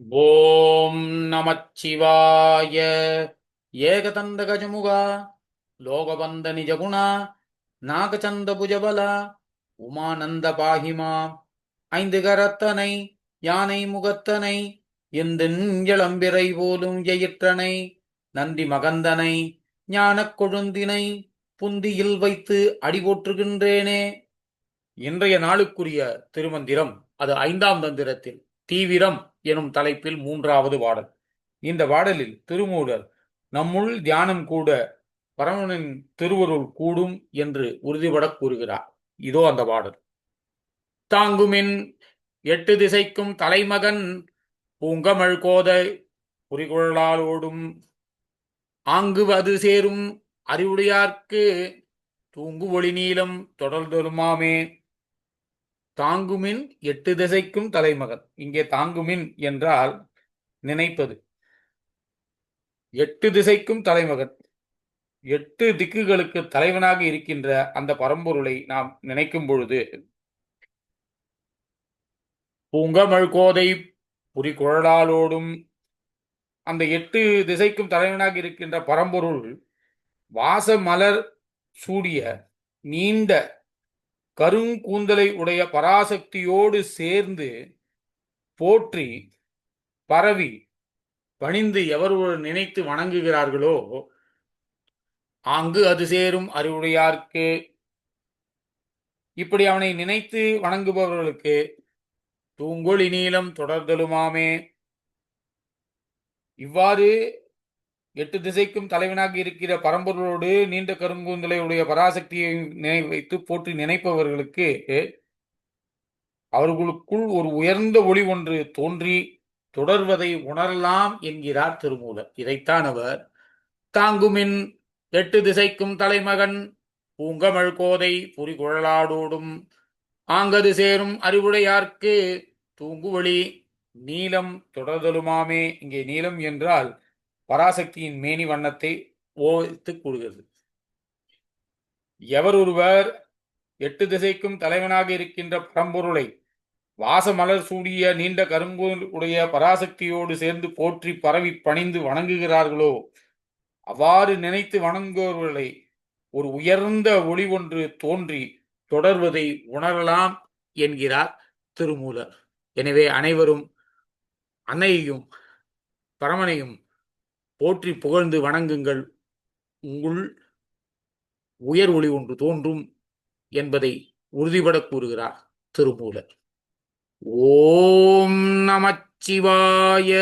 ஓம் நமச்சிவாய ஏகதந்த கஜமுகா லோகபந்த நிஜகுணா நாகச்சந்த புஜபல உமானந்த பாகிமா ஐந்து கரத்தனை யானை முகத்தனை எந்தென் இளம்பிறை போலும் எயிற்றனை நந்தி மகந்தனை ஞானக் கொழுந்தினை புந்தியில் வைத்து அடிபோற்றுகின்றேனே இன்றைய நாளுக்குரிய திருமந்திரம் அது ஐந்தாம் தந்திரத்தில் தீவிரம். எனும் தலைப்பில் மூன்றாவது பாடல் இந்த பாடலில் திருமூலர் நம்முள் தியானம் கூட பரமனின் திருவருள் கூடும் என்று உறுதிபட கூறுகிறார். இதோ அந்த பாடல் தாங்குமின் எட்டு திசைக்கும் தலைமகன் பூங்கமழ் கோதை குறிகொள்ளாலோடும் ஆங்கு அது சேரும் அறிவுடையார்க்கு தூங்கு ஒளி நீளம் தொடர்தொருமாமே தாங்குமின் எட்டு திசைக்கும் தலைமகன். இங்கே தாங்குமின் என்றால் நினைப்பது. எட்டு திசைக்கும் தலைமகன். எட்டு திக்குகளுக்கு தலைவனாக இருக்கின்ற அந்த பரம்பொருளை நாம் நினைக்கும் பொழுது பூங்கமழ் கோதை புரி அந்த எட்டு திசைக்கும் தலைவனாக இருக்கின்ற பரம்பொருள் வாச மலர் சூடிய நீண்ட கருங்கூந்தலை உடைய பராசக்தியோடு சேர்ந்து போற்றி பரவி பணிந்து எவர் ஒரு நினைத்து வணங்குகிறார்களோ அங்கு அது சேரும் அறிவுடையார்க்கு. இப்படி அவனை நினைத்து வணங்குபவர்களுக்கு தூங்கொளி நீளம் தொடர்தலுமாமே. இவ்வாறு எட்டு திசைக்கும் தலைவனாக இருக்கிற பரம்பொருளோடு நீண்ட கருங்கூந்தலையுடைய பராசக்தியை நினை வைத்து போற்றி நினைப்பவர்களுக்கு அவர்களுக்குள் ஒரு உயர்ந்த ஒளி ஒன்று தோன்றி தொடர்வதை உணரலாம் என்கிறார் திருமூலர். இதைத்தான் அவர் தாங்குமின் எட்டு திசைக்கும் தலைமகன் பூங்கமழ் கோதை புரிகுழலாடோடும் ஆங்கது சேரும் அறிவுடையார்க்கு தூங்குவழி நீளம் தொடர்தலுமாமே. இங்கே நீளம் என்றால் பராசக்தியின் மேனி வண்ணத்தை ஓய்த்து கூறுகிறது. எவர் ஒருவர் எட்டு திசைக்கும் தலைவனாக இருக்கின்ற பரம்பொருளை வாசமலர் சூடிய நீண்ட கருங்கூல் உடைய பராசக்தியோடு சேர்ந்து போற்றி பரவி பணிந்து வணங்குகிறார்களோ அவ்வாறு நினைத்து வணங்குபவர்களை ஒரு உயர்ந்த ஒளி ஒன்று தோன்றி தொடர்வதை உணரலாம் என்கிறார் திருமூலர். எனவே அனைவரும் அன்னையையும் பரமனையும் போற்றி புகழ்ந்து வணங்குங்கள். உங்கள் உயர் ஒளி ஒன்று தோன்றும் என்பதை உறுதிபட கூறுகிறார் திருமூலர். ஓம் நமச்சிவாய.